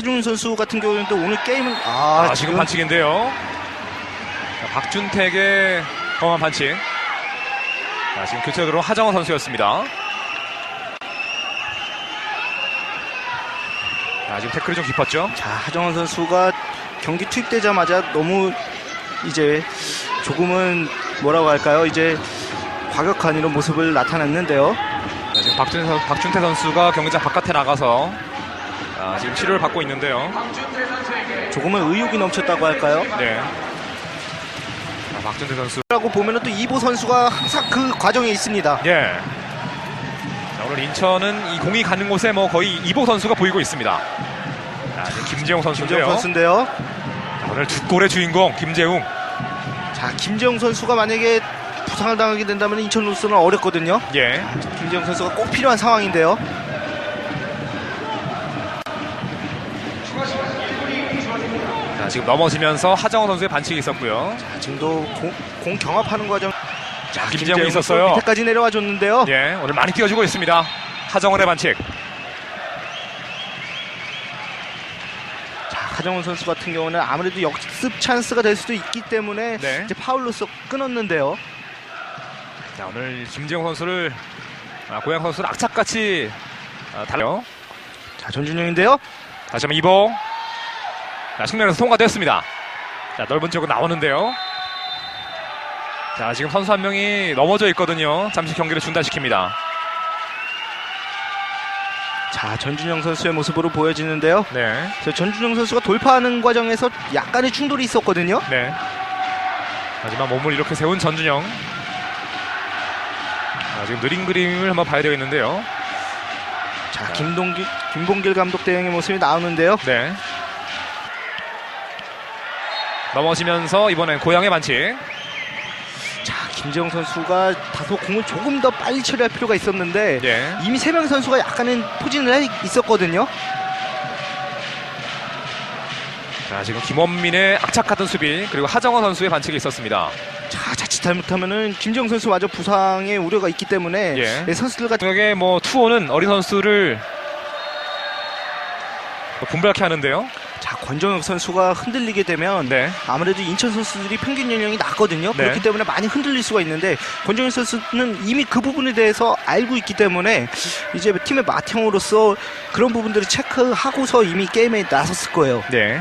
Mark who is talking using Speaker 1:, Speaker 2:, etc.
Speaker 1: 하준 선수 같은 경우는 또 오늘 게임은 아,
Speaker 2: 아, 지금 반칙인데요. 자, 박준택의 강한 반칙. 자, 지금 교체 들어온 하정원 선수였습니다. 자, 지금 태클이 좀 깊었죠?
Speaker 1: 자, 하정원 선수가 경기 투입되자마자 너무 이제 조금은 뭐라고 할까요? 이제 과격한 이런 모습을 나타냈는데요.
Speaker 2: 자, 지금 박준, 선- 박준태 선수가 경기장 바깥에 나가서 자, 지금 치료를 받고 있는데요.
Speaker 1: 조금은 의욕이 넘쳤다고 할까요?
Speaker 2: 네. 자, 박준태 선수.
Speaker 1: 라고 보면은 또 이보 선수가 항상 그 과정에 있습니다.
Speaker 2: 예. 자, 오늘 인천은 이 공이 가는 곳에 뭐 거의 이보 선수가 보이고 있습니다. 자, 지금 김재용 선수인데요.
Speaker 1: 김재웅 선수인데요.
Speaker 2: 자, 오늘 두 골의 주인공 김재웅.
Speaker 1: 자, 김재웅 선수가 만약에 부상을 당하게 된다면 인천로서는 어렵거든요.
Speaker 2: 예.
Speaker 1: 김재웅 선수가 꼭 필요한 상황인데요.
Speaker 2: 지금 넘어지면서 하정원 선수의 반칙이 있었고요.
Speaker 1: 자, 지금도 공, 공 경합하는 과정. 자,
Speaker 2: 김재웅이
Speaker 1: 김재웅
Speaker 2: 있었어요.
Speaker 1: 밑에까지 내려와 줬는데요.
Speaker 2: 예, 오늘 많이 뛰어주고 있습니다. 하정원의 반칙.
Speaker 1: 자, 하정훈 선수 같은 경우는 아무래도 역습 찬스가 될 수도 있기 때문에
Speaker 2: 네.
Speaker 1: 이제 파울로서 끊었는데요.
Speaker 2: 자, 오늘 김재웅 선수를 아, 고양 선수를 악착같이 아, 달려.
Speaker 1: 자, 전준영인데요.
Speaker 2: 다시 한번 이보. 자, 측면에서 통과됐습니다. 자, 넓은 쪽으로 나오는데요. 자, 지금 선수 한 명이 넘어져 있거든요. 잠시 경기를 중단시킵니다.
Speaker 1: 자, 전준영 선수의 모습으로 보여지는데요.
Speaker 2: 네.
Speaker 1: 그래서 전준영 선수가 돌파하는 과정에서 약간의 충돌이 있었거든요.
Speaker 2: 네. 하지만 몸을 이렇게 세운 전준영. 자, 지금 느린 그림을 한번 봐야 되겠는데요.
Speaker 1: 자, 김동길, 김봉길 감독 대행의 모습이 나오는데요.
Speaker 2: 네. 넘어지면서 이번엔 고향의 반칙.
Speaker 1: 자, 김재영 선수가 다소 공을 조금 더 빨리 처리할 필요가 있었는데
Speaker 2: 예.
Speaker 1: 이미 세 명 선수가 약간은 포진을 해 있었거든요.
Speaker 2: 자, 지금 김원민의 악착 같은 수비 그리고 하정원 선수의 반칙이 있었습니다.
Speaker 1: 자, 자칫 잘못하면은 김재영 선수마저 부상의 우려가 있기 때문에
Speaker 2: 예.
Speaker 1: 네, 선수들 같은
Speaker 2: 저게 뭐 투호는 어린 선수를 분발케 하는데요.
Speaker 1: 자, 권정혁 선수가 흔들리게 되면
Speaker 2: 네.
Speaker 1: 아무래도 인천 선수들이 평균 연령이 낮거든요.
Speaker 2: 네.
Speaker 1: 그렇기 때문에 많이 흔들릴 수가 있는데 권정현 선수는 이미 그 부분에 대해서 알고 있기 때문에 이제 팀의 맏형으로서 그런 부분들을 체크하고서 이미 게임에 나섰을 거예요.
Speaker 2: 네.